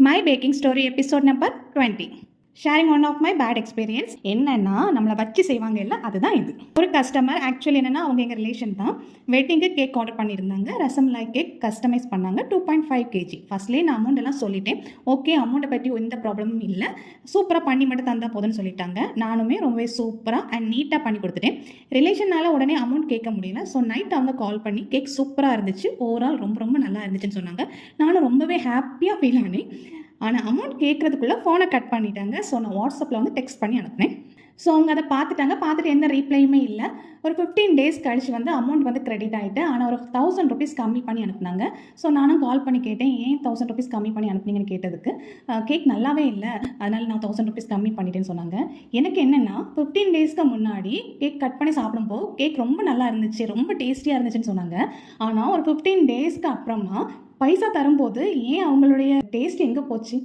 My baking story episode number twenty sharing one of my bad experience என்னன்னா நம்மளை வச்சு செய்வாங்க இல்லை அதுதான் இது. ஒரு கஸ்டமர் ஆக்சுவலி என்னென்னா அவங்க எங்கள் ரிலேஷன் தான் வெட்டிங்க்கு கேக் ஆர்டர் பண்ணியிருந்தாங்க. ரசமலாய் கேக் கஸ்டமைஸ் பண்ணாங்க. டூ பாயிண்ட் ஃபைவ் கேஜி ஃபர்ஸ்ட்லேயே நான் அமௌண்ட் எல்லாம் சொல்லிட்டேன். ஓகே அமௌண்ட்டை பற்றி எந்த ப்ராப்ளமும் இல்லை. சூப்பராக பண்ணி மட்டும் தந்தால் போதும்னு சொல்லிட்டாங்க. நானுமே ரொம்பவே சூப்பராக அண்ட் நீட்டாக பண்ணி கொடுத்துட்டேன். ரிலேஷனால் உடனே அமௌண்ட் கேட்க முடியல. ஸோ நைட் அவங்க கால் பண்ணி கேக் சூப்பராக இருந்துச்சு. ஓவரால் ரொம்ப ரொம்ப நல்லா இருந்துச்சுன்னு சொன்னாங்க. நானும் ரொம்பவே ஹாப்பியாக ஃபீல் ஆனேன். ஆனால் அமௌண்ட் கேட்குறதுக்குள்ளே ஃபோனை கட் பண்ணிட்டாங்க. ஸோ நான் வாட்ஸ்அப்பில் வந்து டெக்ஸ்ட் பண்ணி அனுப்புனேன். ஸோ அவங்க அதை பார்த்துட்டாங்க. பார்த்துட்டு எந்த ரீப்ளையுமே இல்லை. ஒரு ஃபிஃப்டீன் டேஸ் கழிச்சு வந்து அமௌண்ட் வந்து கிரெடிட் ஆகிட்டு ஆனால் ஒரு தௌசண்ட் ருபீஸ் கம்மி பண்ணி அனுப்புனாங்க. ஸோ நானும் கால் பண்ணி கேட்டேன் ஏன் தௌசண்ட் ருபீஸ் கம்மி பண்ணி அனுப்புனீங்கன்னு கேட்டதுக்கு? கேக் நல்லாவே இல்லை. அதனால் நான் தௌசண்ட் ருபீஸ் கம்மி பண்ணிட்டேன்னு சொன்னாங்க. எனக்கு என்னென்னா ஃபிஃப்டீன் டேஸ்க்கு முன்னாடி கேக் கட் பண்ணி சாப்பிடும்போது கேக் ரொம்ப நல்லா இருந்துச்சு ரொம்ப டேஸ்டியாக இருந்துச்சுன்னு சொன்னாங்க. ஆனால் ஒரு ஃபிஃப்டீன் டேஸ்க்கு அப்புறமா பைசா தரும்போது ஏன் அவங்களுடைய டேஸ்ட் எங்கே போச்சு?